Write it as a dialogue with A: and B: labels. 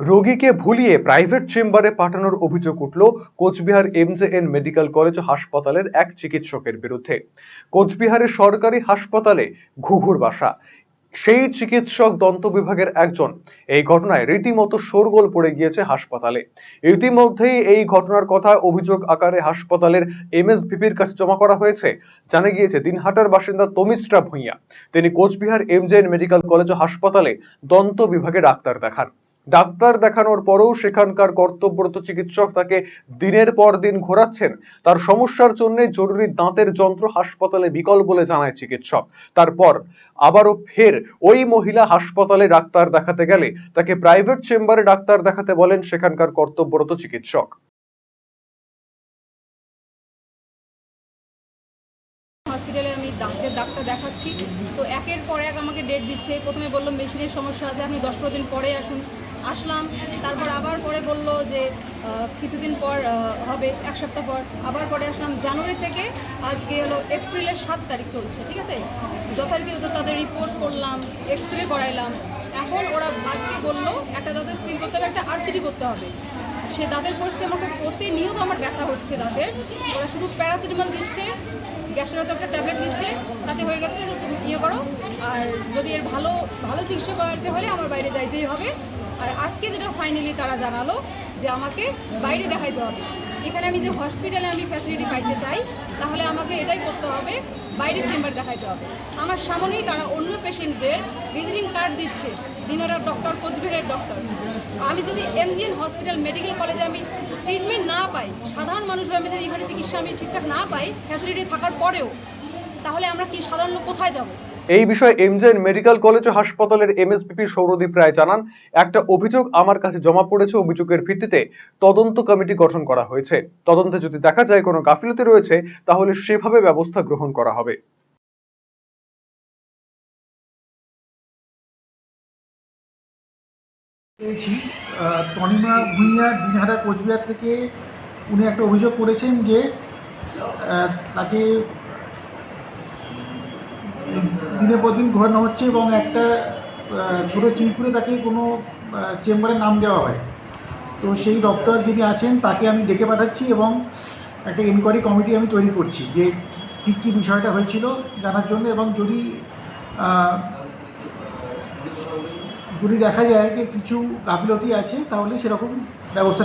A: রোগীকে ভুলিয়ে প্রাইভেট চেম্বারে পাঠানোর অভিযোগ উঠল কোচবিহার এমজেএন মেডিকেল কলেজ হাসপাতালের এক চিকিৎসকের বিরুদ্ধে। কোচবিহারের সরকারি হাসপাতালে ঘুঘুর বাসা। সেই চিকিৎসক দন্ত বিভাগের একজন। এই ঘটনায় রীতিমতো শোরগোল পড়ে গিয়েছে হাসপাতালে। ইতিমধ্যেই এই ঘটনার কথা অভিযোগ আকারে হাসপাতালের এমএসভিপির কাছে জমা করা হয়েছে। জানা গিয়েছে, দিনহাটার বাসিন্দা তমিশ্রা ভূঁইয়া। তিনি কোচবিহার এমজেএন মেডিকেল কলেজ হাসপাতালে দন্ত বিভাগে ডাক্তার দেখান। ডাক্তার দেখানোর পরেও সেখানকার কর্তব্যরত চিকিৎসক তাকে দিনের পর দিন ঘোরাচ্ছেন। তার সমস্যার জন্য জরুরি দাঁতের যন্ত্র হাসপাতালে বিকল বলে জানায় চিকিৎসক। তারপর আবারও ফের ওই মহিলা হাসপাতালে ডাক্তার দেখাতে গেলে তাকে প্রাইভেট চেম্বারে ডাক্তার দেখাতে বলেন সেখানকার কর্তব্যরত চিকিৎসক।
B: দেখাচ্ছি। তো একের পর এক আমাকে ডেট দিচ্ছে। প্রথমে বলল মেশিনের সমস্যা আছে, আপনি দশ পনেরো দিন পরে আসুন। আসলাম, তারপর আবার পরে বলল যে কিছুদিন পর হবে, এক সপ্তাহ পর আবার পরে আসলাম। জানুয়ারি থেকে আজকে হলো এপ্রিলের সাত তারিখ চলছে, ঠিক আছে? যথারীতি তো তাদের রিপোর্ট করলাম এক্স রে করাইলাম। এখন ওরা আজকে বলল, একটা দাঁতের সিল করতে হবে, একটা আরসিটি করতে হবে। সে দাঁতের পরিস্থিতি আমাকে প্রতিনিয়ত আমার ব্যথা হচ্ছে দাঁতের ওরা শুধু প্যারাসিটামল দিচ্ছে, গ্যাসের হয়তো একটা ট্যাবলেট দিচ্ছে, তাতে হয়ে গেছে যে তুমি ইয়ে করো। আর যদি এর ভালো ভালো চিকিৎসা করাতে হলে আমার বাইরে যাইতেই হবে। আর আজকে যেটা ফাইনালি তারা জানালো যে আমাকে বাইরে দেখাইতে হবে। এখানে আমি যে হসপিটালে আমি ফ্যাসিলিটি পাইতে চাই, তাহলে আমাকে এটাই করতে হবে, বাইরের চেম্বার দেখাইতে হবে। আমার সামনেই তারা অন্য পেশেন্টদের ভিজিটিং কার্ড দিচ্ছে, দিনারা ডক্টর কোচবিহারের ডক্টর আমি যদি এমজিএন হসপিটাল মেডিকেল কলেজে আমি ট্রিটমেন্ট না পাই, সাধারণ মানুষ আমি যদি এখানে চিকিৎসা আমি ঠিকঠাক না পাই ফ্যাসিলিটি থাকার পরেও, তাহলে আমরা কি সাধারণ কোথায় যাব?
A: এই বিষয়ে এমজেএন মেডিকেল কলেজ ও হাসপাতালের এমএসপিপি সৌরদীপ রায় জানান, একটা অভিযোগ আমার কাছে জমা পড়েছে, অভিযোগের ভিত্তিতে তদন্ত কমিটি গঠন করা হয়েছে। তদন্তে যদি দেখা যায় কোনো গাফিলতি রয়েছে, তাহলে সেভাবে ব্যবস্থা গ্রহণ করা হবে।
C: পেয়েছি তনিমা কোচবিহার থেকে উনি একটা অভিযোগ করেছেন যে তাকে দিনের পর দিন ঘোরানো হচ্ছে এবং একটা ছোট চিরকুরে তাকে কোনো চেম্বারে নাম দেওয়া হয়। তো সেই ডক্টর যিনি আছেন, তাকে আমি ডেকে পাঠাচ্ছি এবং একটা এনকোয়ারি কমিটি আমি তৈরি করছি যে কী কী বিষয়টা হয়েছিল জানার জন্য এবং যদি যদি দেখা যায় যে কিছু গাফিলতি আছে, তাহলে সেরকম ব্যবস্থা